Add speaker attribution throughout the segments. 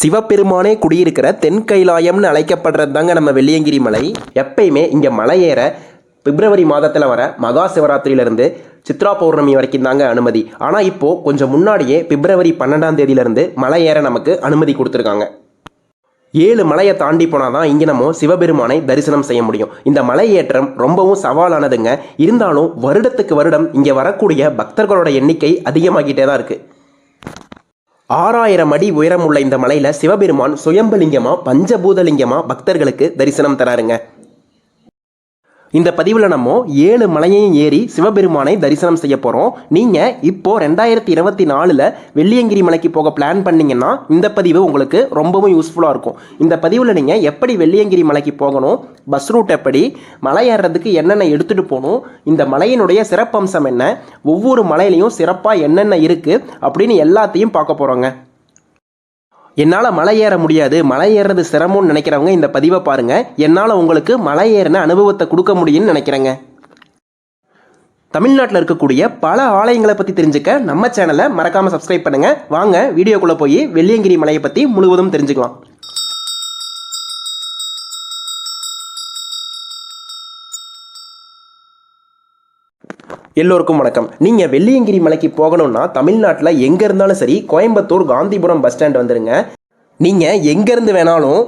Speaker 1: சிவபெருமானே குடியிருக்கிற தென் கைலாயம்னு அழைக்கப்படுறது தாங்க நம்ம வெள்ளியங்கிரி மலை. எப்பயுமே இங்கே மலை ஏற பிப்ரவரி மாதத்தில் வர மகா சிவராத்திரியிலிருந்து சித்ரா பௌர்ணமி வரைக்கும் தாங்க அனுமதி. ஆனால் இப்போது கொஞ்சம் முன்னாடியே பிப்ரவரி பன்னெண்டாம் தேதியிலிருந்து மலை ஏற நமக்கு அனுமதி கொடுத்துருக்காங்க. ஏழு மலையை தாண்டி போனால் தான் இங்கே நம்ம சிவபெருமானை தரிசனம் செய்ய முடியும். இந்த மலை ஏற்றம் ரொம்பவும் சவாலானதுங்க. இருந்தாலும் வருடத்துக்கு வருடம் இங்கே வரக்கூடிய பக்தர்களோட எண்ணிக்கை அதிகமாகிட்டே தான் இருக்குது ஆறாயிரம் அடி உயரம் உள்ள இந்த மலையில் சிவபெருமான் சுயம்பலிங்கமாக பஞ்சபூதலிங்கமாக பக்தர்களுக்கு தரிசனம் தராருங்க. இந்த பதிவில் நம்ம ஏழு மலையையும் ஏறி சிவபெருமானை தரிசனம் செய்ய போகிறோம் நீங்கள் இப்போ ரெண்டாயிரத்தி இருபத்தி நாலில் வெள்ளியங்கிரி மலைக்கு போக பிளான் பண்ணீங்கன்னா இந்த பதிவு உங்களுக்கு ரொம்பவும் யூஸ்ஃபுல்லாக இருக்கும். இந்த பதிவில் நீங்கள் எப்படி வெள்ளியங்கிரி மலைக்கு போகணும் பஸ் ரூட் எப்படி மலை ஏறுறதுக்கு என்னென்ன எடுத்துகிட்டு போகணும் இந்த மலையினுடைய சிறப்பம்சம் என்ன ஒவ்வொரு மலையிலையும் சிறப்பாக என்னென்ன இருக்குது அப்படின்னு எல்லாத்தையும் பார்க்க போகிறோங்க என்னால் மலை ஏற முடியாது. மலை ஏறுறது சிரமம்னு நினைக்கிறவங்க இந்த பதிவை பாருங்க. என்னால் உங்களுக்கு மலை ஏறின அனுபவத்தை கொடுக்க முடியும்னு நினைக்கிறேங்க. தமிழ்நாட்டில் இருக்கக்கூடிய பல ஆலயங்களை பற்றி தெரிஞ்சுக்க நம்ம சேனலை மறக்காமல் சப்ஸ்கிரைப் பண்ணுங்க. வாங்க வீடியோக்குள்ளே போய் வெள்ளியங்கிரி மலையை பற்றி முழுவதும் தெரிஞ்சுக்கலாம். எல்லோருக்கும் வணக்கம். நீங்கள் வெள்ளியங்கிரி மலைக்கு போகணும்னா தமிழ்நாட்டில் எங்கே இருந்தாலும் சரி கோயம்புத்தூர் காந்திபுரம் பஸ் ஸ்டாண்ட் வந்துருங்க. நீங்கள் எங்கேருந்து வேணாலும்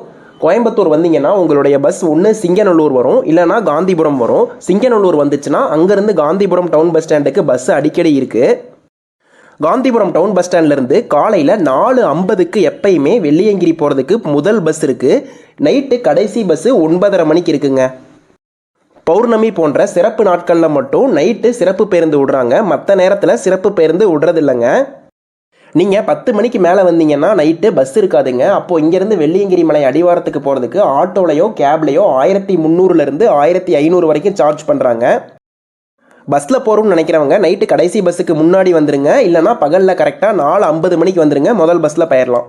Speaker 1: கோயம்புத்தூர் வந்தீங்கன்னா உங்களுடைய பஸ் ஒன்று சிங்கநல்லூர் வரும் இல்லைனா காந்திபுரம் வரும். சிங்கநல்லூர் வந்துச்சுன்னா அங்கேருந்து காந்திபுரம் டவுன் பஸ் ஸ்டாண்டுக்கு பஸ் அடிக்கடி இருக்குது காந்திபுரம் டவுன் பஸ் ஸ்டாண்ட்லேருந்து காலையில் நாலு ஐம்பதுக்கு எப்பயுமே வெள்ளியங்கிரி போகிறதுக்கு முதல் பஸ் இருக்குது நைட்டு கடைசி பஸ்ஸு ஒன்பதரை மணிக்கு இருக்குங்க. பௌர்ணமி போன்ற சிறப்பு நாட்களில் மட்டும் நைட்டு சிறப்பு பேருந்து விடுறாங்க. மற்ற நேரத்தில் சிறப்பு பேருந்து விடுறது இல்லைங்க நீங்கள் பத்து மணிக்கு மேலே வந்தீங்கன்னா நைட்டு பஸ் இருக்காதுங்க. அப்போது இங்கேருந்து வெள்ளியங்கிரி மலை அடிவாரத்துக்கு போகிறதுக்கு ஆட்டோலையோ கேப்லையோ ஆயிரத்தி முந்நூறுலேருந்து ஆயிரத்தி ஐநூறு வரைக்கும் சார்ஜ் பண்ணுறாங்க பஸ்ஸில் போகிறோம்னு நினைக்கிறவங்க நைட்டு கடைசி பஸ்ஸுக்கு முன்னாடி வந்துருங்க. இல்லைனா பகலில் கரெக்டாக நாலு ஐம்பது மணிக்கு வந்துருங்க. முதல் பஸ்ஸில் போயிடலாம்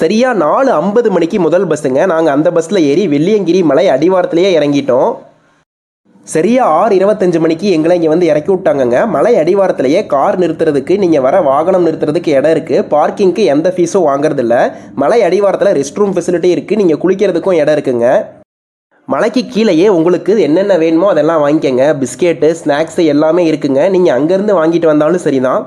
Speaker 1: சரியாக நாலு ஐம்பது மணிக்கு முதல் பஸ்ஸுங்க. நாங்கள் அந்த பஸ்ஸில் ஏறி வெள்ளியங்கிரி மலை அடிவாரத்துலேயே இறங்கிட்டோம். சரியா ஆறு இருபத்தஞ்சு மணிக்கு எங்களை இங்கே வந்து இறக்கி விட்டாங்கங்க. மலை அடிவாரத்திலேயே கார் நிறுத்துறதுக்கு நீங்கள் வர வாகனம் நிறுத்துறதுக்கு இடம் இருக்குது பார்க்கிங்க்கு எந்த ஃபீஸும் வாங்குறதில்ல. மலை அடிவாரத்தில் ரெஸ்ட் ரூம் ஃபெசிலிட்டி இருக்குது நீங்கள் குளிக்கிறதுக்கும் இடம் இருக்குங்க. மலைக்கு கீழேயே உங்களுக்கு என்னென்ன வேணுமோ அதெல்லாம் வாங்கிக்கோங்க. பிஸ்கெட்டு ஸ்நாக்ஸு எல்லாமே இருக்குங்க. நீங்கள் அங்கேருந்து வாங்கிட்டு வந்தாலும் சரிதான்.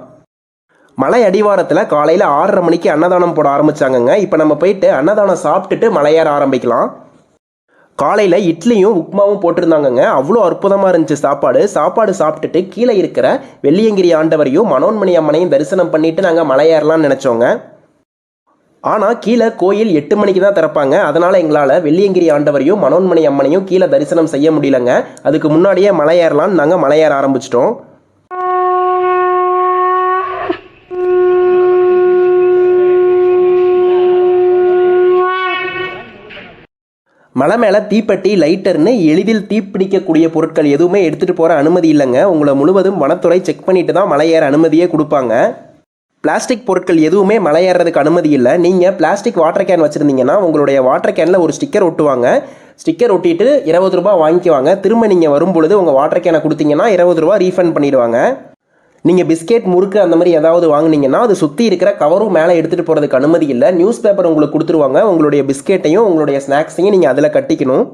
Speaker 1: மலை அடிவாரத்தில் காலையில் ஆறரை மணிக்கு அன்னதானம் போட ஆரம்பித்தாங்கங்க இப்போ நம்ம போயிட்டு அன்னதானம் சாப்பிட்டுட்டு மலையேற ஆரம்பிக்கலாம். காலையில் இட்லியும் உப்புமாவும் போட்டிருந்தாங்கங்க. அவ்வளோ அற்புதமாக இருந்துச்சு சாப்பாடு. சாப்பாடு சாப்பிட்டுட்டு கீழே இருக்கிற வெள்ளியங்கிரி ஆண்டவரையும் மனோன்மணி அம்மனையும் தரிசனம் பண்ணிட்டு நாங்கள் மலையேறலாம்னு நினச்சோங்க. ஆனால் கீழே கோயில் எட்டு மணிக்கு தான் திறப்பாங்க. அதனால் எங்களால் வெள்ளியங்கிரி ஆண்டவரையும் மனோன்மணி அம்மனையும் கீழே தரிசனம் செய்ய முடியலங்க. அதுக்கு முன்னாடியே மலையேறலான்னு நாங்கள் மலையேற ஆரம்பிச்சிட்டோம். மலை மேலே தீப்பெட்டி லைட்டர்னு எளிதில் தீப்பிடிக்கக்கூடிய பொருட்கள் எதுவுமே எடுத்துகிட்டு போகிற அனுமதி இல்லைங்க. உங்களை முழுவதும் வனத்துறை செக் பண்ணிட்டு தான் மலை ஏற அனுமதியே கொடுப்பாங்க. பிளாஸ்டிக் பொருட்கள் எதுவுமே மலையேறதுக்கு அனுமதி இல்லை. நீங்கள் பிளாஸ்டிக் வாட்டர் கேன் வச்சுருந்தீங்கன்னா உங்களுடைய வாட்டர் கேனில் ஒரு ஸ்டிக்கர் ஒட்டுவாங்க. ஸ்டிக்கர் ஒட்டிட்டு இருபது ரூபா வாங்கிக்குவாங்க. திரும்ப நீங்கள் வரும்பொழுது உங்கள் வாட்டர் கேனை கொடுத்தீங்கன்னா இருபது ரூபா ரீஃபண்ட் பண்ணிடுவாங்க. நீங்கள் பிஸ்கெட் முறுக்கு அந்த மாதிரி ஏதாவது வாங்கினீங்கன்னா அது சுற்றி இருக்கிற கவரும் மேலே எடுத்துகிட்டு போகிறதுக்கு அனுமதி இல்லை. நியூஸ் பேப்பர் உங்களுக்கு கொடுத்துருவாங்க. உங்களுடைய பிஸ்கெட்டையும் உங்களுடைய ஸ்நாக்ஸையும் நீங்கள் அதில் கட்டிக்கணும்.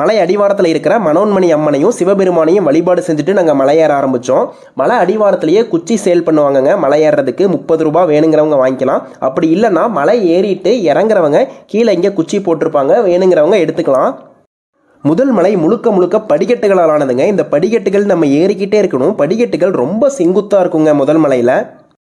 Speaker 1: மலை அடிவாரத்தில் இருக்கிற மனோன்மணி அம்மனையும் சிவபெருமானையும் வழிபாடு செஞ்சுட்டு நாங்கள் மலையேற ஆரம்பித்தோம் மலை அடிவாரத்திலேயே குச்சி சேல் பண்ணுவாங்கங்க. மலை ஏறுறதுக்கு முப்பது ரூபா வேணுங்கிறவங்க வாங்கிக்கலாம். அப்படி இல்லைன்னா மலை ஏறிட்டு இறங்குறவங்க கீழே இங்கே குச்சி போட்டிருப்பாங்க. வேணுங்கிறவங்க எடுத்துக்கலாம். முதல் மலை முழுக்க முழுக்க படிக்கட்டுகளால் ஆனதுங்க இந்த படிக்கட்டுகள் நம்ம ஏறிக்கிட்டே இருக்கணும். படிக்கட்டுகள் ரொம்ப செங்குத்தாக இருக்குங்க முதல் மலையில்.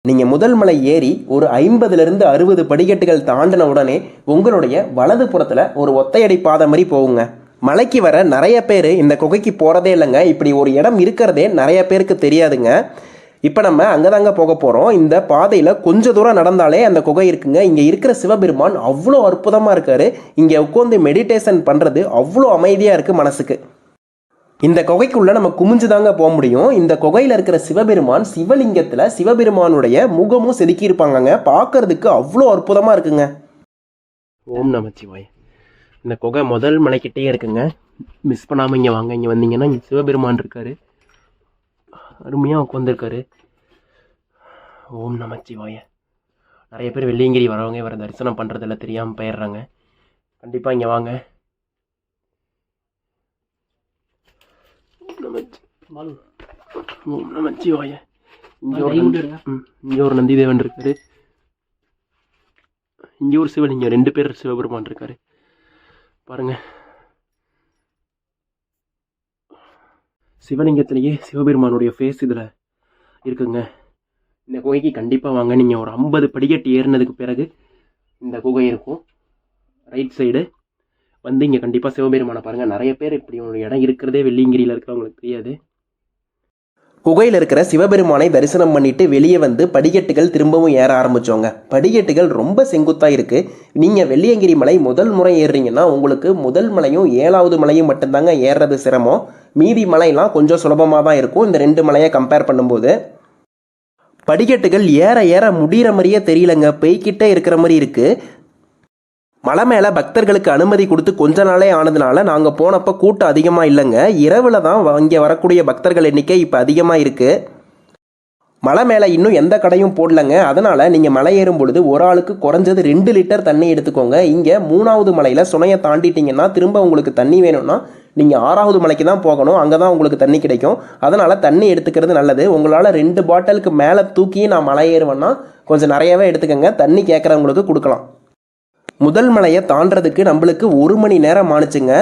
Speaker 1: நீங்கள் முதல் மலை ஏறி ஒரு ஐம்பதுலேருந்து அறுபது படிக்கட்டுகள் தாண்டின உடனே உங்களுடைய வலது புறத்தில் ஒரு ஒத்தையடி பாதை மாதிரி போகுங்க. மலைக்கு வர நிறைய பேர் இந்த குகைக்கு போகிறதே இல்லைங்க. இப்படி ஒரு இடம் இருக்கிறதே நிறைய பேருக்கு தெரியாதுங்க. இப்போ நம்ம அங்கே தாங்க போக போகிறோம் இந்த பாதையில் கொஞ்ச தூரம் நடந்தாலே அந்த குகை இருக்குங்க. இங்கே இருக்கிற சிவபெருமான் அவ்வளோ அற்புதமாக இருக்காரு. இங்கே உட்காந்து மெடிடேஷன் பண்ணுறது அவ்வளோ அமைதியாக இருக்குது மனசுக்கு. இந்த குகைக்குள்ளே நம்ம குமிஞ்சு தாங்க போக முடியும். இந்த குகையில் இருக்கிற சிவபெருமான் சிவலிங்கத்தில் சிவபெருமானுடைய முகமும் செதுக்கியிருப்பாங்கங்க பார்க்கறதுக்கு அவ்வளோ அற்புதமாக இருக்குங்க. ஓம் நமச்சிவாய். இந்த குகை முதல் மலைக்கிட்டே இருக்குங்க. மிஸ் பண்ணாமல் இங்கே வாங்க. இங்கே வந்தீங்கன்னா இங்கே சிவபெருமான் இருக்காரு. அருமையாக உட்காந்துருக்காரு ஓம் நமச்சிவாய. நிறைய பேர் வெள்ளியங்கிரி வரவங்க வர தரிசனம் பண்ணுறதில்ல தெரியாமல் போயிடுறாங்க. கண்டிப்பாக இங்கே வாங்க. ஓம் நம சிவாய இங்கே ஒரு நந்தி இங்கே ஒரு நந்தி தேவன் இருக்காரு. இங்கே ஒரு சிவலிங்கம் ரெண்டு பேர் சிவபெருமான் இருக்காரு. பாருங்க. சிவலிங்கத்திலேயே சிவபெருமானுடைய ஃபேஸ் இதில் இருக்குங்க. இந்த குகைக்கு கண்டிப்பாக வாங்க. நீங்கள் ஒரு ஐம்பது படிக்கட்டு ஏறினதுக்கு பிறகு இந்த குகை இருக்கும். ரைட் சைடு வந்து இங்கே கண்டிப்பாக சிவபெருமானை பாருங்கள் நிறைய பேர் இப்படி ஒரு இடம் இருக்கிறதே வெள்ளியங்கிரியில் இருக்கிறவங்களுக்கு தெரியாது. குகையில் இருக்கிற சிவபெருமானை தரிசனம் பண்ணிட்டு வெளியே வந்து படிக்கட்டுகள் திரும்பவும் ஏற ஆரம்பித்தோங்க படிக்கட்டுகள் ரொம்ப செங்குத்தாக இருக்குது நீங்கள் வெள்ளியங்கிரி மலை முதல் முறை ஏறுறீங்கன்னா உங்களுக்கு முதல் மலையும் ஏழாவது மலையும் மட்டும்தாங்க ஏறுறது சிரமம். மீதி மலையெல்லாம் கொஞ்சம் சுலபமாக தான் இருக்கும். இந்த ரெண்டு மலையை கம்பேர் பண்ணும்போது படிக்கட்டுகள் ஏற ஏற முடிகிற மாதிரியே தெரியலங்க. பெய்கிட்டே இருக்கிற மாதிரி இருக்குது மலை மேலே பக்தர்களுக்கு அனுமதி கொடுத்து கொஞ்ச நாளே ஆனதுனால நாங்கள் போனப்போ கூட்டம் அதிகமாக இல்லைங்க. இரவில் தான் இங்கே வரக்கூடிய பக்தர்கள் எண்ணிக்கை இப்போ அதிகமாக இருக்குது மலை மேலே இன்னும் எந்த கடையும் போடலங்க. அதனால் நீங்கள் மலை ஏறும் பொழுது ஒரு ஆளுக்கு குறைஞ்சது ரெண்டு லிட்டர் தண்ணி எடுத்துக்கோங்க. இங்கே மூணாவது மலையில் சுனையை தாண்டிட்டீங்கன்னா திரும்ப உங்களுக்கு தண்ணி வேணும்னா நீங்கள் ஆறாவது மலைக்கு தான் போகணும் அங்கே தான் உங்களுக்கு தண்ணி கிடைக்கும். அதனால் தண்ணி எடுத்துக்கிறது நல்லது. உங்களால் ரெண்டு பாட்டிலுக்கு மேலே தூக்கி நான் மலை ஏறுவேன்னா கொஞ்சம் நிறையவே எடுத்துக்கோங்க. தண்ணி கேட்குறவங்களுக்கு கொடுக்கலாம். முதல் மலையை தாண்டறதுக்கு நம்மளுக்கு ஒரு மணி நேரம் ஆணுச்சுங்க.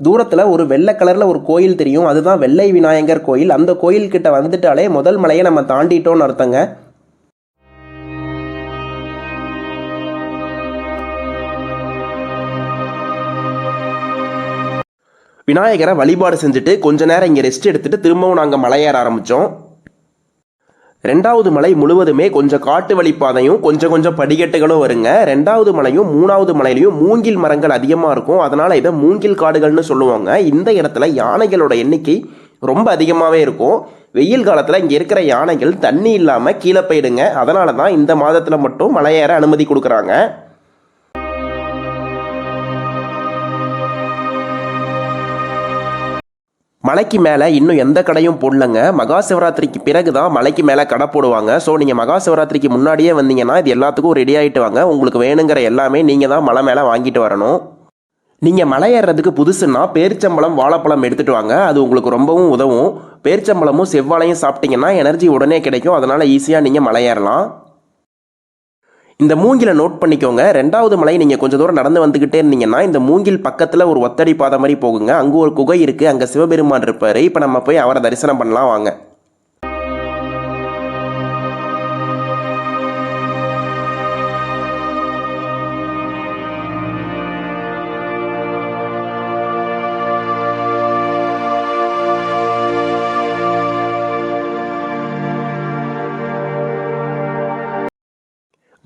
Speaker 1: தூரத்தில் ஒரு வெள்ளை கலரில் ஒரு கோயில் தெரியும். அதுதான் வெள்ளை விநாயகர் கோயில். அந்த கோயில்கிட்ட வந்துட்டாலே முதல் மலையை நம்ம தாண்டிட்டோம்னு அர்த்தங்க. விநாயகரை வழிபாடு செஞ்சுட்டு கொஞ்ச நேரம் இங்கே ரெஸ்ட் எடுத்துட்டு திரும்பவும் நாங்கள் மலையேற ஆரம்பித்தோம் ரெண்டாவது மலை முழுவதுமே கொஞ்சம் காட்டு வழிப்பாதையும் கொஞ்சம் கொஞ்சம் படிக்கட்டுகளும் வருங்க. ரெண்டாவது மலையும் மூணாவது மலையிலையும் மூங்கில் மரங்கள் அதிகமாக இருக்கும். அதனால் இதை மூங்கில் காடுகள்னு சொல்லுவாங்க. இந்த இடத்துல யானைகளோட எண்ணிக்கை ரொம்ப அதிகமாகவே இருக்கும். வெயில் காலத்தில் இங்கே இருக்கிற யானைகள் தண்ணி இல்லாமல் கீழே போயிடுங்க. அதனால தான் இந்த மாதத்தில் மட்டும் மலையேற அனுமதி கொடுக்குறாங்க. மலைக்கு மேலே இன்னும் எந்த கடையும் போடலங்க. மகா சிவராத்திரிக்கு பிறகு தான் மலைக்கு மேலே கடை போடுவாங்க. ஸோ நீங்கள் மகா சிவராத்திரிக்கு முன்னாடியே வந்தீங்கன்னா இது எல்லாத்துக்கும் ரெடி ஆகிட்டு வாங்க. உங்களுக்கு வேணுங்கிற எல்லாமே நீங்கள் தான் மலை மேலே வாங்கிட்டு வரணும். நீங்கள் மலை ஏறுறதுக்கு புதுசுன்னா பேரிச்சம்பழம் வாழைப்பழம் எடுத்துகிட்டு வாங்க. அது உங்களுக்கு ரொம்பவும் உதவும். பேரிச்சம்பழமும் செவ்வாழையும் சாப்பிட்டீங்கன்னா எனர்ஜி உடனே கிடைக்கும். அதனால் ஈஸியாக நீங்கள் மலை ஏறலாம். இந்த மூங்கில நோட் பண்ணிக்கோங்க. ரெண்டாவது மலை நீங்கள் கொஞ்சம் தூரம் நடந்து வந்துக்கிட்டே இருந்தீங்கன்னா இந்த மூங்கில் பக்கத்தில் ஒரு ஒத்தடி பாதை மாதிரி போகுங்க. அங்கே ஒரு குகை இருக்குது அங்கே சிவபெருமான் இருப்பார். இப்போ நம்ம போய் அவரை தரிசனம் பண்ணலாம். வாங்க.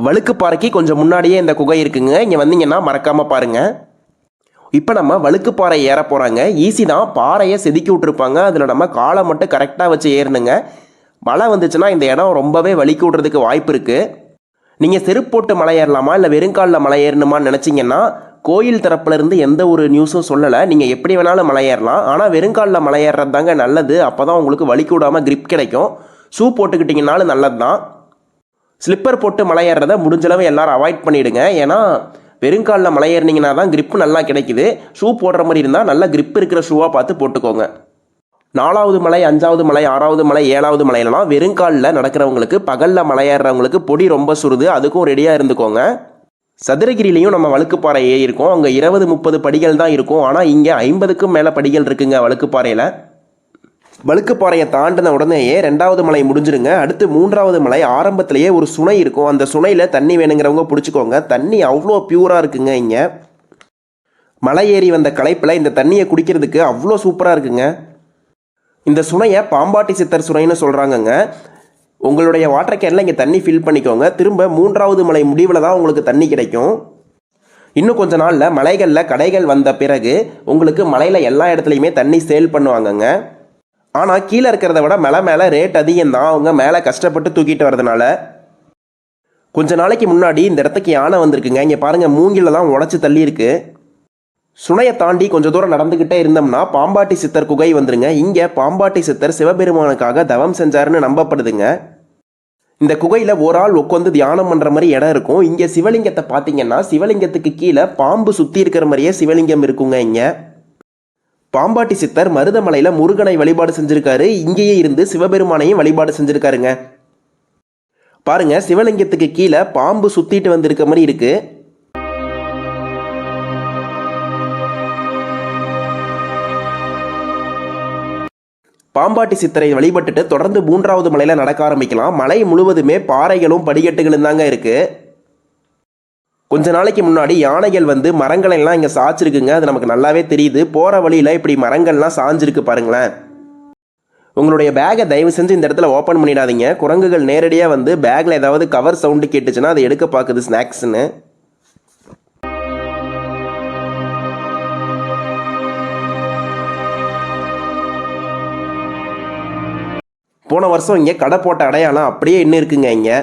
Speaker 1: வழுக்குப்பாறைக்கு கொஞ்சம் முன்னாடியே இந்த குகை இருக்குங்க. இங்கே வந்தீங்கன்னா மறக்காமல் பாருங்க. இப்போ நம்ம வழுக்குப்பாறை ஏற போகிறாங்க ஈஸி தான் பாறையை செதுக்கி விட்ருப்பாங்க அதில் நம்ம காலை மட்டும் கரெக்டாக வச்சு ஏறணுங்க. மழை வந்துச்சுன்னா இந்த இடம் ரொம்பவே வலிக்கு விட்றதுக்கு வாய்ப்பு இருக்குது நீங்கள் செருப்பு போட்டு மலை ஏறலாமா? இல்லை வெறுங்காலில் மலை ஏறணுமான்னு நினச்சிங்கன்னா கோயில் தரப்புலேருந்து எந்த ஒரு நியூஸும் சொல்லலை. நீங்கள் எப்படி வேணாலும் மலை ஏறலாம். ஆனால் வெறுங்காலில் மலை ஏறுறது தாங்க நல்லது. அப்போ தான் உங்களுக்கு வலிக்கு விடாமல் கிரிப் கிடைக்கும். ஷூ போட்டுக்கிட்டிங்கனாலும் நல்லது தான் ஸ்லிப்பர் போட்டு மலை ஏறுறத முடிஞ்சளவு எல்லாரும் அவாய்ட் பண்ணிவிடுங்க ஏன்னா வெறுங்காலில் மலையேறினீங்கன்னா தான் கிரிப்பு நல்லா கிடைக்குது. ஷூ போடுற மாதிரி இருந்தால் நல்ல கிரிப் இருக்கிற ஷூவாக பார்த்து போட்டுக்கோங்க. நாலாவது மலை அஞ்சாவது மலை ஆறாவது மலை ஏழாவது மலையிலலாம் வெறுங்காலில் நடக்கிறவங்களுக்கு பகலில் மலை ஏறுறவங்களுக்கு பொடி ரொம்ப சுருது. அதுக்கும் ரெடியாக இருந்துக்கோங்க. சதுரகிரிலையும் நம்ம வழுக்குப்பாறை ஏறியிருக்கோம். அங்கே இருபது முப்பது படிகள் தான் இருக்கும். ஆனால் இங்கே ஐம்பதுக்கும் மேலே படிகள் இருக்குங்க வழுக்குப்பாறையில் வழுக்குப்பாறையை தாண்டின உடனேயே ரெண்டாவது மலை முடிஞ்சிருங்க. அடுத்து மூன்றாவது மலை ஆரம்பத்திலேயே ஒரு சுனை இருக்கும். அந்த சுனையில் தண்ணி வேணுங்கிறவங்க பிடிச்சிக்கோங்க. தண்ணி அவ்வளோ பியூராக இருக்குங்க இங்கே. மலை ஏறி வந்த களைப்பில் இந்த தண்ணியை குடிக்கிறதுக்கு அவ்வளோ சூப்பராக இருக்குங்க. இந்த சுனையை பாம்பாட்டி சித்தர் சுனைன்னு சொல்கிறாங்கங்க உங்களுடைய வாட்டர் கேனில் இங்கே தண்ணி ஃபில் பண்ணிக்கோங்க. திரும்ப மூன்றாவது மலை முடிவில் தான் உங்களுக்கு தண்ணி கிடைக்கும். இன்னும் கொஞ்ச நாளில் மலைகளில் கடைகள் வந்த பிறகு உங்களுக்கு மலையில் எல்லா இடத்துலையுமே தண்ணி சேல் பண்ணுவாங்கங்க. ஆனால் கீழே இருக்கிறத விட மேலே மேலே ரேட் அதிகம் தான். அவங்க மேலே கஷ்டப்பட்டு தூக்கிட்டு வரதுனால கொஞ்ச நாளைக்கு முன்னாடி இந்த இடத்துக்கு யானை வந்திருக்குங்க. இங்கே பாருங்கள் மூங்கில தான் உடச்சி தள்ளியிருக்கு. சுனையை தாண்டி கொஞ்சம் தூரம் நடந்துக்கிட்டே இருந்தோம்னா பாம்பாட்டி சித்தர் குகை வந்துருங்க. இங்கே பாம்பாட்டி சித்தர் சிவபெருமானுக்காக தவம் செஞ்சாருன்னு நம்பப்படுதுங்க. இந்த குகையில் ஒரு ஆள் உட்காந்து தியானம் பண்ணுற மாதிரி இடம் இருக்கும். இங்கே சிவலிங்கத்தை பார்த்தீங்கன்னா சிவலிங்கத்துக்கு கீழே பாம்பு சுற்றி இருக்கிற மாதிரியே சிவலிங்கம் இருக்குங்க இங்கே. பாம்பாட்டி சித்தர் மருதமலையில் முருகனை வழிபாடு செஞ்சுருக்காரு. இங்கேயே இருந்து சிவபெருமானையும் வழிபாடு செஞ்சிருக்காருங்க. பாருங்க சிவலிங்கத்துக்கு கீழே பாம்பு சுத்திட்டு வந்திருக்க மாதிரி இருக்கு. பாம்பாட்டி சித்தரை வழிபட்டுட்டு தொடர்ந்து மூன்றாவது மலையில நடக்க ஆரம்பிக்கலாம். மலை முழுவதுமே பாறைகளும் படிக்கட்டுகளும் தாங்க இருக்குது கொஞ்ச நாளைக்கு முன்னாடி யானைகள் வந்து மரங்களை எல்லாம் சாய்ச்சிருக்குங்க. அது நமக்கு நல்லாவே தெரியுது. போகிற வழியில் இப்படி மரங்கள்லாம் சாஞ்சிருக்கு பாருங்களேன். உங்களுடைய பேகை தயவு செஞ்சு இந்த இடத்துல ஓப்பன் பண்ணிடாதீங்க. குரங்குகள் நேரடியாக வந்து பேக்கில் ஏதாவது கவர் சவுண்டு கேட்டுச்சுன்னா அதை எடுக்க பார்க்குது ஸ்நாக்ஸ்னு போன வருஷம் இங்கே கடை போட்ட அடையாளம் அப்படியே இன்னும் இருக்குங்க இங்கே.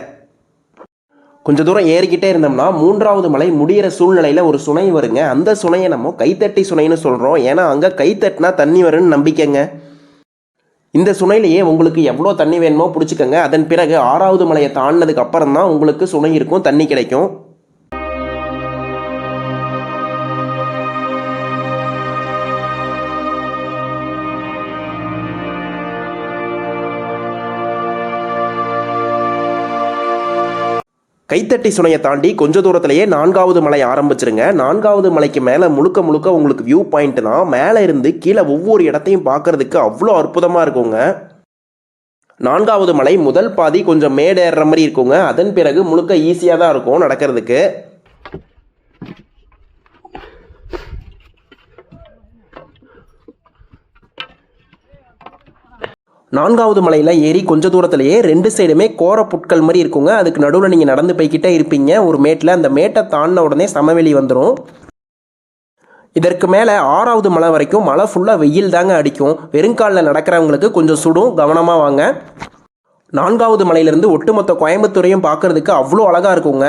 Speaker 1: கொஞ்சம் தூரம் ஏறிக்கிட்டே இருந்தோம்னா மூன்றாவது மலை முடியிற சூழ்நிலையில் ஒரு சுனை வருங்க. அந்த சுனையை நம்ம கைத்தட்டி சுனைன்னு சொல்கிறோம் ஏன்னா அங்கே கைத்தட்டினா தண்ணி வரும்னு நம்பிக்கைங்க. இந்த சுனையிலேயே உங்களுக்கு எவ்வளோ தண்ணி வேணுமோ பிடிச்சிக்கங்க. அதன் பிறகு ஆறாவது மலையை தாண்டினதுக்கு அப்புறம் தான் உங்களுக்கு சுனை இருக்கும் தண்ணி கிடைக்கும். கைத்தட்டி சுனையை தாண்டி கொஞ்ச தூரத்திலேயே நான்காவது மலை ஆரம்பிச்சிருங்க. நான்காவது மலைக்கு மேலே முழுக்க முழுக்க உங்களுக்கு வியூ பாயிண்ட் தான். மேலே இருந்து கீழே ஒவ்வொரு இடத்தையும் பார்க்கறதுக்கு அவ்வளோ அற்புதமாக இருக்குங்க. நான்காவது மலை முதல் பாதி கொஞ்சம் மேடேற மாதிரி இருக்குங்க. அதன் பிறகு முழுக்க ஈஸியாக தான் இருக்கும் நடக்கிறதுக்கு. நான்காவது மலையில் ஏறி கொஞ்ச தூரத்துலேயே ரெண்டு சைடுமே கோர புட்கள் மாதிரி இருக்குங்க. அதுக்கு நடுவில் நீங்கள் நடந்து போய்கிட்டே இருப்பீங்க. ஒரு மேட்டில் அந்த மேட்டை தாண்டின உடனே சமவெளி வந்துடும் இதற்கு மேலே ஆறாவது மலை வரைக்கும் மழை ஃபுல்லாக வெயில் தாங்க அடிக்கும். வெறுங்காலில் நடக்கிறவங்களுக்கு கொஞ்சம் சுடும். கவனமாக வாங்க. நான்காவது மலையிலேருந்து ஒட்டுமொத்த கோயம்புத்தூரையும் பார்க்கறதுக்கு அவ்வளோ அழகாக இருக்குங்க.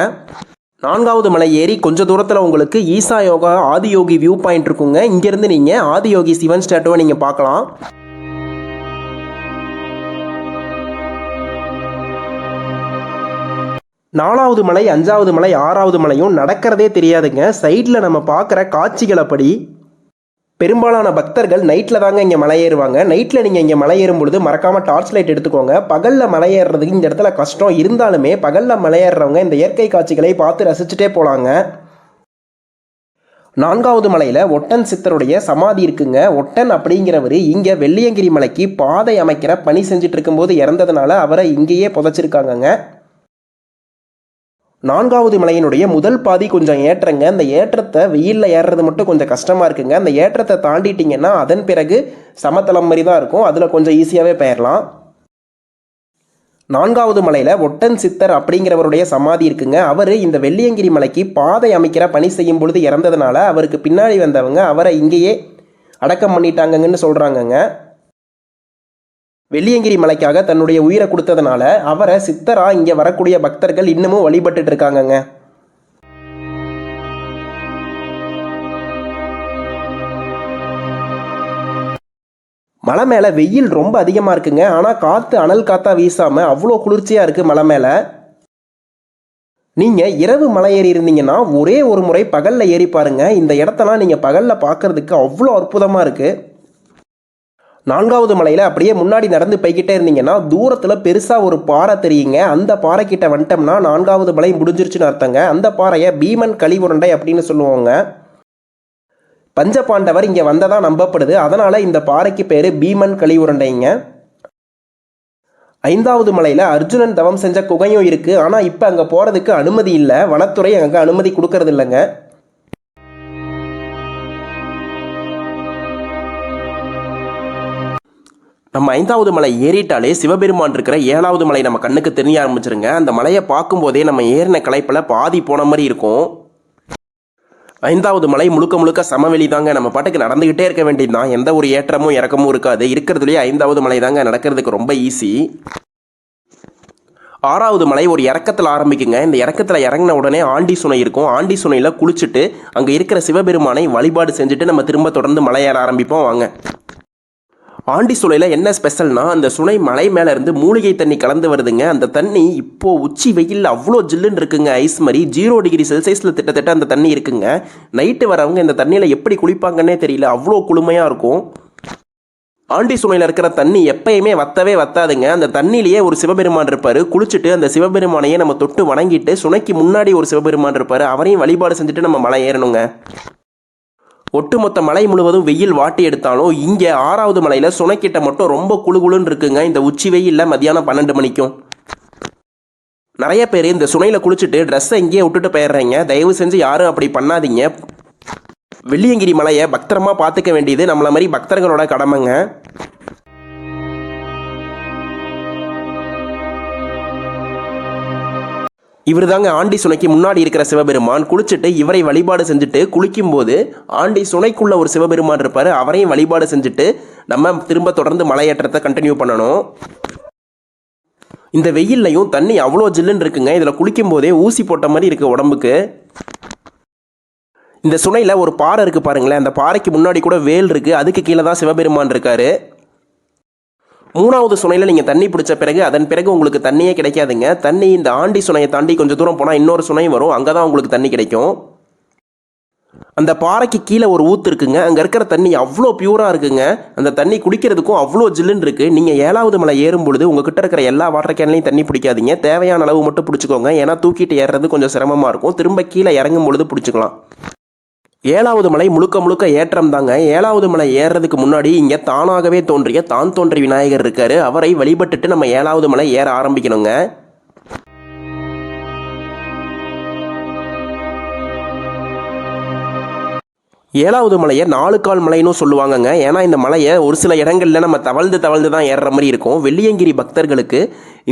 Speaker 1: நான்காவது மலை ஏறி கொஞ்சம் தூரத்தில் உங்களுக்கு Isha yoga Adiyogi view point இருக்குங்க. இங்கேருந்து நீங்கள் ஆதியோகி சிவன் ஸ்டாட்டுவை நீங்கள் பார்க்கலாம். நாலாவது மலை அஞ்சாவது மலை ஆறாவது மலையும் நடக்கிறதே தெரியாதுங்க. சைடில் நம்ம பார்க்குற காட்சிகளப்படி பெரும்பாலான பக்தர்கள் நைட்டில் தாங்க இங்கே மலை ஏறுவாங்க நைட்டில் நீங்கள் இங்கே மலை பொழுது மறக்காமல் டார்ச் லைட் எடுத்துக்கோங்க. பகலில் மலை ஏறுறதுக்கு இந்த இடத்துல கஷ்டம் இருந்தாலுமே பகலில் மலை ஏறுறவங்க இந்த இயற்கை காட்சிகளை பார்த்து ரசிச்சுட்டே போகலாங்க நான்காவது மலையில் ஒட்டன் சித்தருடைய சமாதி இருக்குங்க. ஒட்டன் அப்படிங்கிறவர் இங்கே வெள்ளியங்கிரி மலைக்கு பாதை அமைக்கிற பணி செஞ்சுட்டு இருக்கும்போது இறந்ததுனால அவரை இங்கேயே புதைச்சிருக்காங்கங்க. நான்காவது மலையினுடைய முதல் பாதி கொஞ்சம் ஏற்றங்க. அந்த ஏற்றத்தை வெயிலில் ஏறுறது மட்டும் கொஞ்சம் கஷ்டமாக இருக்குங்க. அந்த ஏற்றத்தை தாண்டிட்டிங்கன்னா அதன் பிறகு சமத்தளம் மாதிரி தான் இருக்கும். அதில் கொஞ்சம் ஈஸியாகவே பெயரலாம். நான்காவது மலையில் ஒட்டன் சித்தர் அப்படிங்கிறவருடைய சமாதி இருக்குங்க. அவர் இந்த வெள்ளியங்கிரி மலைக்கு பாதை அமைக்கிற பணி செய்யும் பொழுது இறந்ததுனால அவருக்கு பின்னாடி வந்தவங்க அவரை இங்கேயே அடக்கம் பண்ணிட்டாங்கன்னு சொல்கிறாங்கங்க வெள்ளியங்கிரி மலைக்காக தன்னுடைய உயிரை கொடுத்ததுனால அவரை சித்தரா இங்கே வரக்கூடிய பக்தர்கள் இன்னமும் வழிபட்டுட்டு இருக்காங்கங்க. மலை மேலே வெயில் ரொம்ப அதிகமாக இருக்குங்க. ஆனால் காற்று அனல் காத்தா வீசாமல் அவ்வளோ குளிர்ச்சியாக இருக்குது மலை மேலே. நீங்கள் இரவு மலை ஏறி இருந்தீங்கன்னா ஒரே ஒரு முறை பகலில் ஏறி பாருங்கள் இந்த இடத்தெல்லாம் நீங்கள் பகலில் பார்க்கறதுக்கு அவ்வளோ அற்புதமாக இருக்குது நான்காவது மலையில் அப்படியே முன்னாடி நடந்து போய்கிட்டே இருந்தீங்கன்னா தூரத்தில் பெருசாக ஒரு பாறை தெரியுங்க. அந்த பாறை கிட்ட வந்துட்டோம்னா நான்காவது மலை முடிஞ்சிருச்சுன்னு அர்த்தங்க. அந்த பாறையை பீமன் கழிவுருண்டை அப்படின்னு சொல்லுவாங்க. பஞ்சபாண்டவர் இங்கே வந்ததாக நம்பப்படுது. அதனால் இந்த பாறைக்கு பேர் பீமன் கழிவுருண்டைங்க. ஐந்தாவது மலையில் அர்ஜுனன் தவம் செஞ்ச குகையும் இருக்குது ஆனால் இப்போ அங்கே போகிறதுக்கு அனுமதி இல்லை. வனத்துறை அங்கே அனுமதி கொடுக்கறது இல்லைங்க நம்ம ஐந்தாவது மலை ஏறிட்டாலே சிவபெருமான் இருக்கிற ஏழாவது மலை நம்ம கண்ணுக்கு தெரிய ஆரம்பிச்சிருங்க. அந்த மலையை பார்க்கும்போதே நம்ம ஏறின களைப்பில் பாதி போன மாதிரி இருக்கும். ஐந்தாவது மலை முழுக்க முழுக்க சமவெளி தாங்க நம்ம பாட்டுக்கு நடந்துக்கிட்டே இருக்க வேண்டியதுதான். எந்த ஒரு ஏற்றமும் இறக்கமும் இருக்காது. இருக்கிறதுலேயே ஐந்தாவது மலை தாங்க நடக்கிறதுக்கு ரொம்ப ஈஸி ஆறாவது மலை ஒரு இறக்கத்தில் ஆரம்பிக்குங்க. இந்த இறக்கத்தில் இறங்கின உடனே ஆண்டி சுனை இருக்கும். ஆண்டி சுனையில் குளிச்சுட்டு அங்கே இருக்கிற சிவபெருமானை வழிபாடு செஞ்சுட்டு நம்ம திரும்ப தொடர்ந்து மலை ஏற ஆரம்பிப்போம். வாங்க. ஆண்டி சுளையில் என்ன ஸ்பெஷல்னா அந்த சுனை மலை மேலேருந்து மூலிகை தண்ணி கலந்து வருதுங்க. அந்த தண்ணி இப்போது உச்சி வெயில் அவ்வளோ ஜில்லுன்னு இருக்குங்க ஐஸ் மாதிரி. ஜீரோ டிகிரி செல்சியஸில் திட்டத்தட்ட அந்த தண்ணி இருக்குங்க. நைட்டு வரவங்க இந்த தண்ணியில் எப்படி குளிப்பாங்கன்னே தெரியல. அவ்வளோ குளுமையாக இருக்கும். ஆண்டி சுனையில் இருக்கிற தண்ணி எப்பயுமே வத்தவே வத்தாதுங்க. அந்த தண்ணியிலேயே ஒரு சிவபெருமான் இருப்பார். குளிச்சுட்டு அந்த சிவபெருமானையே நம்ம தொட்டு வணங்கிட்டு சுனைக்கு முன்னாடி ஒரு சிவபெருமான் இருப்பார். அவரையும் வழிபாடு செஞ்சுட்டு நம்ம மலை ஏறணுங்க. ஒட்டுமொத்த மலை முழுவதும் வெயில் வாட்டி எடுத்தாலும் இங்கே ஆறாவது மலையில் சுனைக்கிட்ட மட்டும் ரொம்ப குழுகுழுன்னு இருக்குங்க. இந்த உச்சி வெயிலில் மதியானம் பன்னெண்டு மணிக்கும். நிறைய பேர் இந்த சுனையில் குளிச்சுட்டு ட்ரெஸ்ஸை இங்கேயே விட்டுட்டு போயிடுறீங்க. தயவு செஞ்சு யாரும் அப்படி பண்ணாதீங்க. வெள்ளியங்கிரி மலையை பக்தரமாக பார்த்துக்க வேண்டியது நம்மள மாதிரி பக்தர்களோட கடமைங்க. இவர் தாங்க ஆண்டி சுனைக்கு முன்னாடி இருக்கிற சிவபெருமான். குளிச்சுட்டு இவரை வழிபாடு செஞ்சுட்டு குளிக்கும்போது ஆண்டி சுனைக்குள்ள ஒரு சிவபெருமான் இருப்பார். அவரையும் வழிபாடு செஞ்சுட்டு நம்ம திரும்ப தொடர்ந்து மலையேற்றத்தை கண்டினியூ பண்ணணும். இந்த வெயில்லையும் தண்ணி அவ்வளோ ஜில்லுன்னு இருக்குங்க. இதில் குளிக்கும்போதே ஊசி போட்ட மாதிரி இருக்குது உடம்புக்கு. இந்த சுனையில் ஒரு பாறை இருக்குது பாருங்களேன். அந்த பாறைக்கு முன்னாடி கூட வேல் இருக்குது அதுக்கு கீழே தான் சிவபெருமான் இருக்காரு. மூணாவது சுனையில் நீங்கள் தண்ணி பிடிச்ச பிறகு அதன் பிறகு உங்களுக்கு தண்ணியே கிடைக்காதுங்க. தண்ணி இந்த ஆண்டி சுனையை தாண்டி கொஞ்சம் தூரம் போனால் இன்னொரு சுனை வரும். அங்கே தான் உங்களுக்கு தண்ணி கிடைக்கும். அந்த பாறைக்கு கீழே ஒரு ஊத்து இருக்குங்க. அங்கே இருக்கிற தண்ணி அவ்வளோ பியூராக இருக்குங்க. அந்த தண்ணி குடிக்கிறதுக்கும் அவ்வளோ ஜில்லுன்னு இருக்குது நீங்கள் ஏழாவது மலை ஏறும் பொழுது உங்ககிட்ட இருக்கிற எல்லா வாட்டர் கேன்லையும் தண்ணி பிடிக்காதீங்க. தேவையான அளவு மட்டும் பிடிச்சிக்கோங்க. ஏன்னா தூக்கிட்டு ஏறுறது கொஞ்சம் சிரமமாக இருக்கும். திரும்ப கீழே இறங்கும் பொழுது பிடிச்சிக்கலாம். ஏழாவது மலை முழுக்க முழுக்க ஏற்றம் தாங்க. ஏழாவது மலை ஏறுறதுக்கு முன்னாடி இங்கே தானாகவே தோன்றிய தான் தோன்றி விநாயகர் இருக்காரு. அவரை வழிபட்டுட்டு நம்ம ஏழாவது மலை ஏற ஆரம்பிக்கணுங்க. ஏழாவது மலையை நாலு கால் மலைன்னு சொல்லுவாங்கங்க. ஏன்னா இந்த மலையை ஒரு சில இடங்கள்ல நம்ம தவழ்ந்து தவழ்ந்து தான் ஏறுற மாதிரி இருக்கும். வெள்ளியங்கிரி பக்தர்களுக்கு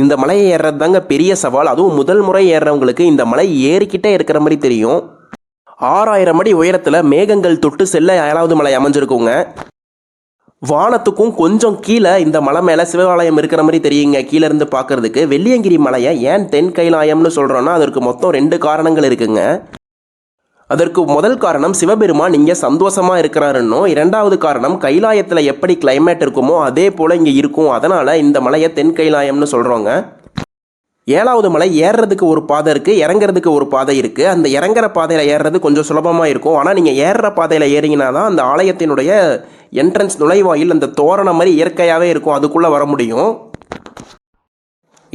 Speaker 1: இந்த மலையை ஏறுறது தாங்க பெரிய சவால். அதுவும் முதல் முறை ஏறுறவங்களுக்கு இந்த மலை ஏறிக்கிட்டே இருக்கிற மாதிரி தெரியும். ஆறாயிரம் அடி உயரத்தில் மேகங்கள் தொட்டு செல்ல ஏழாவது மலை அமைஞ்சிருக்குங்க. வானத்துக்கும் கொஞ்சம் கீழே இந்த மலை மேலே சிவாலயம் இருக்கிற மாதிரி தெரியுங்க கீழே இருந்து பார்க்கறதுக்கு. வெள்ளியங்கிரி மலையை ஏன் தென் கைலாயம்னு சொல்கிறோன்னா அதற்கு மொத்தம் ரெண்டு காரணங்கள் இருக்குங்க. அதற்கு முதல் காரணம் சிவபெருமான் இங்கே சந்தோஷமாக இருக்கிறாருன்னும் இரண்டாவது காரணம் கைலாயத்தில் எப்படி கிளைமேட் இருக்குமோ அதே போல் இங்கே இருக்கும். அதனால் இந்த மலையை தென் கைலாயம்னு சொல்கிறோங்க ஏழாவது மலை ஏறுறதுக்கு ஒரு பாதை இருக்குது இறங்குறதுக்கு ஒரு பாதை இருக்குது அந்த இறங்குற பாதையில் ஏறுறது கொஞ்சம் சுலபமாக இருக்கும். ஆனால் நீங்கள் ஏறுற பாதையில் ஏறிங்கன்னா தான் அந்த ஆலயத்தினுடைய என்ட்ரன்ஸ் நுழைவாயில் அந்த தோரணம் மாதிரி இயற்கையாகவே இருக்கும். அதுக்குள்ளே வர முடியும்.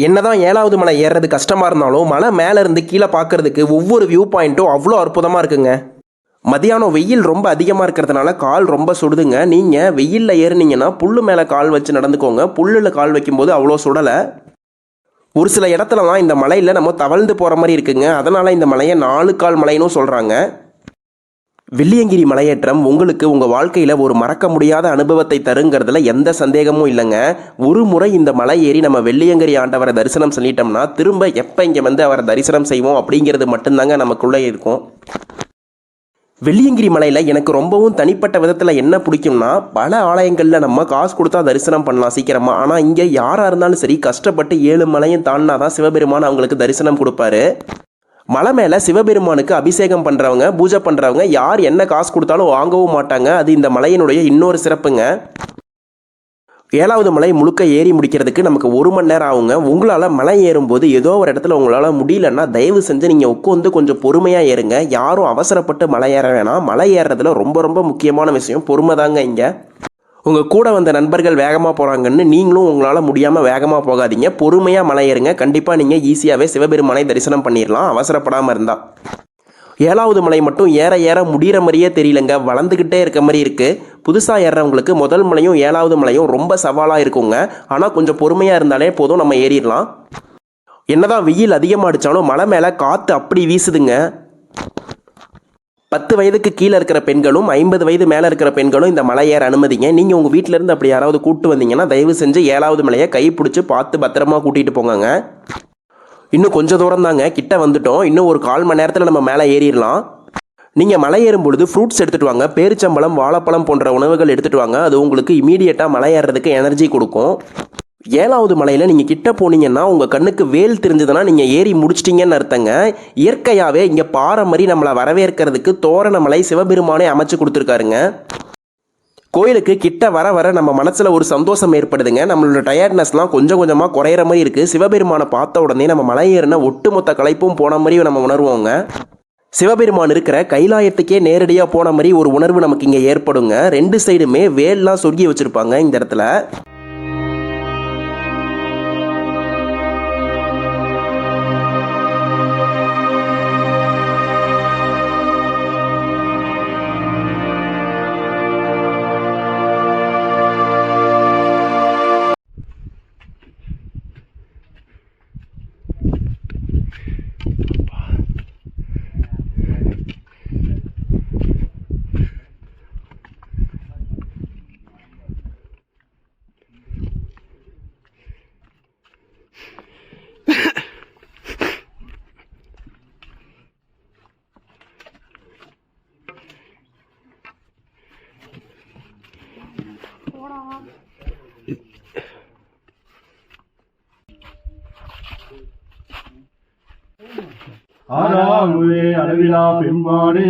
Speaker 1: என்னதான் ஏழாவது மலை ஏறுறது கஷ்டமாக இருந்தாலும் மலை மேலே இருந்து கீழே பார்க்கறதுக்கு ஒவ்வொரு வியூ பாயிண்ட்டும் அவ்வளோ அற்புதமாக இருக்குங்க. மதியானம் வெயில் ரொம்ப அதிகமாக இருக்கிறதுனால கால் ரொம்ப சுடுதுங்க. நீங்கள் வெயிலில் ஏறுனீங்கன்னா புல்லு மேலே கால் வச்சு நடந்துக்கோங்க. புல்லில் கால் வைக்கும்போது அவ்வளோ சுடலை. ஒரு சில இடத்துலலாம் இந்த மலையில் நம்ம தவழ்ந்து போகிற மாதிரி இருக்குங்க. அதனால் இந்த மலையை நாலு கால் மலைன்னு சொல்கிறாங்க வெள்ளியங்கிரி மலையேற்றம் உங்களுக்கு உங்கள் வாழ்க்கையில் ஒரு மறக்க முடியாத அனுபவத்தை தருங்கிறதுல எந்த சந்தேகமும் இல்லைங்க. ஒரு முறை இந்த மலை ஏறி நம்ம வெள்ளியங்கிரி ஆண்டவரை தரிசனம் சொல்லிட்டோம்னா திரும்ப எப்போ இங்கே வந்து அவரை தரிசனம் செய்வோம் அப்படிங்கிறது மட்டும்தாங்க நமக்குள்ளே இருக்கும். வெள்ளியங்கிரி மலையில் எனக்கு ரொம்பவும் தனிப்பட்ட விதத்தில் என்ன பிடிக்கும்னா பல ஆலயங்களில் நம்ம காசு கொடுத்தா தரிசனம் பண்ணலாம் சீக்கிரமாக ஆனால் இங்கே யாராக இருந்தாலும் சரி கஷ்டப்பட்டு ஏழு மலையும் தாண்டினா தான் சிவபெருமான் அவங்களுக்கு தரிசனம் கொடுப்பாரு. மலை மேலே சிவபெருமானுக்கு அபிஷேகம் பண்ணுறவங்க பூஜை பண்ணுறவங்க யார் என்ன காசு கொடுத்தாலும் வாங்கவும் மாட்டாங்க. அது இந்த மலையினுடைய இன்னொரு சிறப்புங்க. ஏழாவது மலை முழுக்க ஏறி முடிக்கிறதுக்கு நமக்கு ஒரு மணி நேரம் ஆகுங்க. உங்களால் மலை ஏறும்போது ஏதோ ஒரு இடத்துல உங்களால் முடியலன்னா தயவு செஞ்சு நீங்கள் உட்காந்து கொஞ்சம் பொறுமையாக ஏறுங்க. யாரும் அவசரப்பட்டு மலை ஏற வேணாம். மலை ஏறுறதுல ரொம்ப ரொம்ப முக்கியமான விஷயம் பொறுமை தாங்க இங்கே. உங்கள் கூட வந்த நண்பர்கள் வேகமாக போகிறாங்கன்னு நீங்களும் உங்களால் முடியாமல் வேகமாக போகாதீங்க. பொறுமையாக மலை ஏறுங்க. கண்டிப்பாக நீங்கள் ஈஸியாகவே சிவபெருமானை தரிசனம் பண்ணிடலாம். அவசரப்படாமல் இருந்தால் ஏழாவது மலை மட்டும் ஏற ஏற முடிகிற மாதிரியே தெரியலங்க. வளர்ந்துக்கிட்டே இருக்க மாதிரி இருக்குது புதுசாக ஏறுறவங்களுக்கு முதல் மலையும் ஏழாவது மலையும் ரொம்ப சவாலாக இருக்குங்க. ஆனால் கொஞ்சம் பொறுமையாக இருந்தாலே போதும் நம்ம ஏறிடலாம். என்னதான் வெயில் அதிகமாக அடித்தாலும் மலை மேலே காற்று அப்படி வீசுதுங்க. பத்து வயதுக்கு கீழே இருக்கிற பெண்களும் ஐம்பது வயது மேலே இருக்கிற பெண்களும் இந்த மலை ஏற அனுமதிங்க. நீங்கள் உங்கள் வீட்டிலேருந்து அப்படி யாராவது கூப்பிட்டு வந்தீங்கன்னா தயவு செஞ்சு ஏழாவது மலையை கை பிடிச்சி பார்த்து பத்திரமா கூட்டிகிட்டு போங்கங்க. இன்னும் கொஞ்சம் தூரம் தாங்க கிட்ட வந்துட்டோம். இன்னும் ஒரு கால் மணி நேரத்தில் நம்ம மேலே ஏறிடலாம். நீங்கள் மலை ஏறும் பொழுது ஃப்ரூட்ஸ் எடுத்துகிட்டு வாங்க. பேரிச்சம்பழம் வாழைப்பழம் போன்ற உணவுகள் எடுத்துகிட்டு வாங்க. அது உங்களுக்கு இமீடியட்டாக மலை ஏறுறதுக்கு எனர்ஜி கொடுக்கும். ஏழாவது மலையில் நீங்கள் கிட்ட போனீங்கன்னா உங்கள் கண்ணுக்கு வேல் தெரிஞ்சதுன்னா நீங்கள் ஏறி முடிச்சிட்டிங்கன்னு அர்த்தங்க. இயற்கையாகவே இங்கே பாறை மாதிரி நம்மளை வரவேற்கிறதுக்கு தோரண மலை சிவபெருமானே அமைச்சு கொடுத்துருக்காருங்க. கோயிலுக்கு கிட்ட வர வர நம்ம மனசில் ஒரு சந்தோஷம் ஏற்படுதுங்க. நம்மளோட டயர்ட்னஸ்லாம் கொஞ்சம் கொஞ்சமாக குறையிற மாதிரி இருக்குது சிவபெருமானை பார்த்த உடனே நம்ம மலை ஏறின ஒட்டுமொத்த களைப்பும் போன மாதிரியும் நம்ம உணர்வோங்க. சிவபெருமான் இருக்கிற கைலாயத்துக்கே நேரடியாக போன மாதிரி ஒரு உணர்வு நமக்கு இங்கே ஏற்படுங்க. ரெண்டு சைடுமே வேல்லாம் சொருகி வச்சுருப்பாங்க இந்த இடத்துல.
Speaker 2: ஆறாமுதே அளவிலா பெருமானே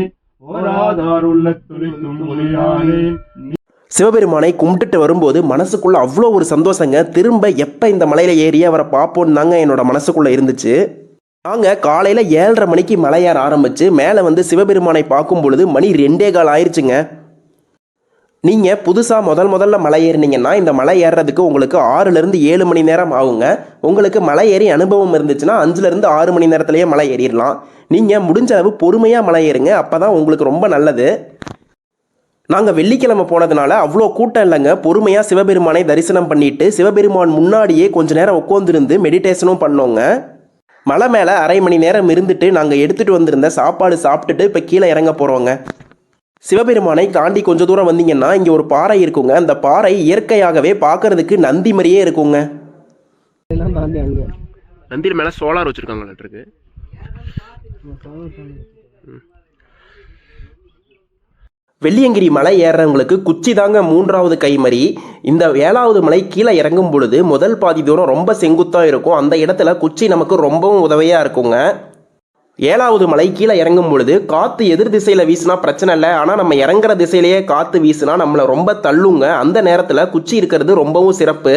Speaker 2: துளிக்கும் ஒளியானே.
Speaker 1: சிவபெருமானை கும்பிட்டுட்டு வரும்போது மனசுக்குள்ள அவ்வளோ ஒரு சந்தோஷங்க. திரும்ப எப்போ இந்த மலையில ஏறி அவரை பார்ப்போன்னு தாங்க என்னோட மனசுக்குள்ள இருந்துச்சு. நாங்கள் காலையில் ஏழரை மணிக்கு மலை ஏற ஆரம்பிச்சு மேலே வந்து சிவபெருமானை பார்க்கும் பொழுது மணி ரெண்டே கால் ஆயிடுச்சுங்க நீங்கள் புதுசாக முதல் முதல்ல மலை ஏறினீங்கன்னா இந்த மலை ஏறுறதுக்கு உங்களுக்கு ஆறுலேருந்து ஏழு மணி நேரம் ஆகுங்க. உங்களுக்கு மலை ஏறி அனுபவம் இருந்துச்சுன்னா அஞ்சுலேருந்து ஆறு மணி நேரத்துலேயே மலை ஏறிடலாம். நீங்கள் முடிஞ்ச அளவு பொறுமையாக மலை ஏறுங்க. அப்போ தான் உங்களுக்கு ரொம்ப நல்லது. நாங்கள் வெள்ளிக்கிழமை போனதுனால அவ்வளோ கூட்டம் இல்லைங்க. பொறுமையாக சிவபெருமானை தரிசனம் பண்ணிட்டு சிவபெருமான் முன்னாடியே கொஞ்ச நேரம் உட்காந்துருந்து மெடிடேஷனும் பண்ணோங்க. மலை மேலே அரை மணி நேரம் இருந்துட்டு நாங்கள் எடுத்துகிட்டு வந்திருந்த சாப்பாடு சாப்பிட்டுட்டு இப்போ கீழே இறங்க போகிறோங்க சிவபெருமானை தாண்டி கொஞ்சம் தூரம் வந்தீங்கன்னா இங்கே ஒரு பாறை இருக்குங்க. அந்த பாறை இயற்கையாகவே பார்க்கறதுக்கு நந்தி மாதிரியே இருக்குங்க. நந்தியில் மேலே சோலார் வச்சுருக்காங்க வெள்ளியங்கிரி மலை ஏறுறவங்களுக்கு குச்சி தாங்க மூன்றாவது கைமறி. இந்த ஏழாவது மலை கீழே இறங்கும் பொழுது முதல் பாதி தூரம் ரொம்ப செங்குத்தாக இருக்கும். அந்த இடத்துல குச்சி நமக்கு ரொம்பவும் உதவியாக இருக்குங்க. ஏழாவது மலை கீழே இறங்கும் பொழுது காற்று எதிர் திசையில் வீசினா பிரச்சனை இல்லை. ஆனால் நம்ம இறங்குற திசையிலேயே காற்று வீசினா நம்மளை ரொம்ப தள்ளுங்க. அந்த நேரத்தில் குச்சி இருக்கிறது ரொம்பவும் சிறப்பு.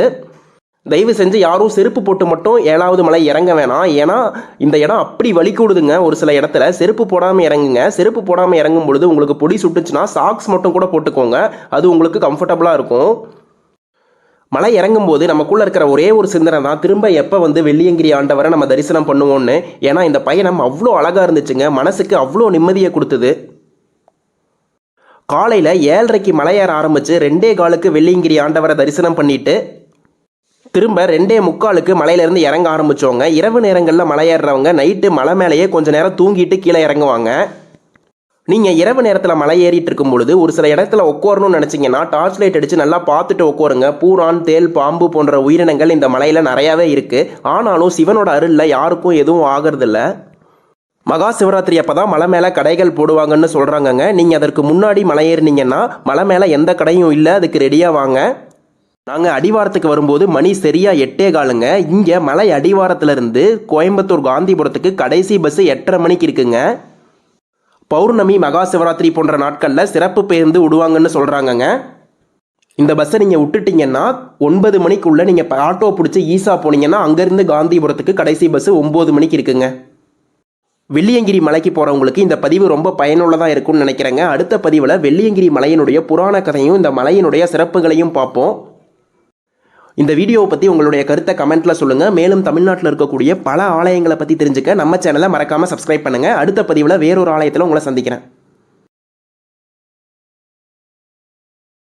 Speaker 1: தயவு செஞ்சு யாரும் செருப்பு போட்டு மட்டும் ஏழாவது மலை இறங்க வேணாம். ஏன்னா இந்த இடம் அப்படி வலி கூடுதுங்க ஒரு சில இடத்துல. செருப்பு போடாமல் இறங்குங்க. செருப்பு போடாமல் இறங்கும் பொழுது உங்களுக்கு பொடி சுட்டுச்சுன்னா சாக்ஸ் மட்டும் கூட போட்டுக்கோங்க. அது உங்களுக்கு கம்ஃபர்டபுளாக இருக்கும். மலை இறங்கும்போது நமக்குள்ளே இருக்கிற ஒரே ஒரு சிந்தனை தான் திரும்ப எப்போ வந்து வெள்ளியங்கிரி ஆண்டவரை நம்ம தரிசனம் பண்ணுவோம்னு? ஏன்னா இந்த பயணம் அவ்வளோ அழகாக இருந்துச்சுங்க. மனசுக்கு அவ்வளோ நிம்மதியை கொடுத்தது. காலையில் ஏழரைக்கு மலையேற ஆரம்பித்து ரெண்டே காலுக்கு வெள்ளியங்கிரி ஆண்டவரை தரிசனம் பண்ணிட்டு திரும்ப ரெண்டே முக்காலுக்கு மலையிலேருந்து இறங்க ஆரம்பிச்சவங்க இரவு நேரங்களில் மலை ஏறுறவங்க நைட்டு மலை மேலேயே கொஞ்ச நேரம் தூங்கிட்டு கீழே இறங்குவாங்க. நீங்கள் இரவு நேரத்தில் மலை ஏறிட்டு இருக்கும் பொழுது ஒரு சில இடத்துல உட்காரணும்னு நினச்சிங்கன்னா டார்ச் லைட் அடித்து நல்லா பார்த்துட்டு உட்காருங்க. பூரான் தேல் பாம்பு போன்ற உயிரினங்கள் இந்த மலையில் நிறையாவே இருக்குது ஆனாலும் சிவனோட அருளில் யாருக்கும் எதுவும் ஆகிறதில்ல. மகா சிவராத்திரி அப்போ தான் மலை மேலே கடைகள் போடுவாங்கன்னு சொல்கிறாங்கங்க நீங்கள் அதற்கு முன்னாடி மலை ஏறினீங்கன்னா மலை மேலே எந்த கடையும் இல்லை. அதுக்கு ரெடியாக வாங்க. நாங்கள் அடிவாரத்துக்கு வரும்போது மணி சரியாக எட்டே காலுங்க. இங்கே மலை அடிவாரத்துலேருந்து கோயம்புத்தூர் காந்திபுரத்துக்கு கடைசி பஸ்ஸு எட்டரை மணிக்கு இருக்குங்க. பௌர்ணமி மகா சிவராத்திரி போன்ற நாட்களில் சிறப்பு பேருந்து விடுவாங்கன்னு சொல்கிறாங்கங்க இந்த பஸ்ஸை நீங்கள் விட்டுட்டீங்கன்னா ஒன்பது மணிக்குள்ளே நீங்கள் ஆட்டோ பிடிச்சி ஈஸா போனீங்கன்னா அங்கேருந்து காந்திபுரத்துக்கு கடைசி பஸ்ஸு ஒம்பது மணிக்கு இருக்குங்க. வெள்ளியங்கிரி மலைக்கு போகிறவங்களுக்கு இந்த பதிவு ரொம்ப பயனுள்ளதாக இருக்கும்னு நினைக்கிறேங்க. அடுத்த பதிவில் வெள்ளியங்கிரி மலையினுடைய புராண கதையும் இந்த மலையினுடைய சிறப்புகளையும் பார்ப்போம். இந்த வீடியோவை பற்றி உங்களுடைய கருத்தை கமெண்ட்டில் சொல்லுங்கள் மேலும் தமிழ்நாட்டில் இருக்கக்கூடிய பல ஆலயங்களை பற்றி தெரிஞ்சுக்க நம்ம சேனலை மறக்காமல் சப்ஸ்கிரைப் பண்ணுங்கள் அடுத்த பதிவில் வேறொரு ஆலயத்தில் உங்களை சந்திக்கிறேன்.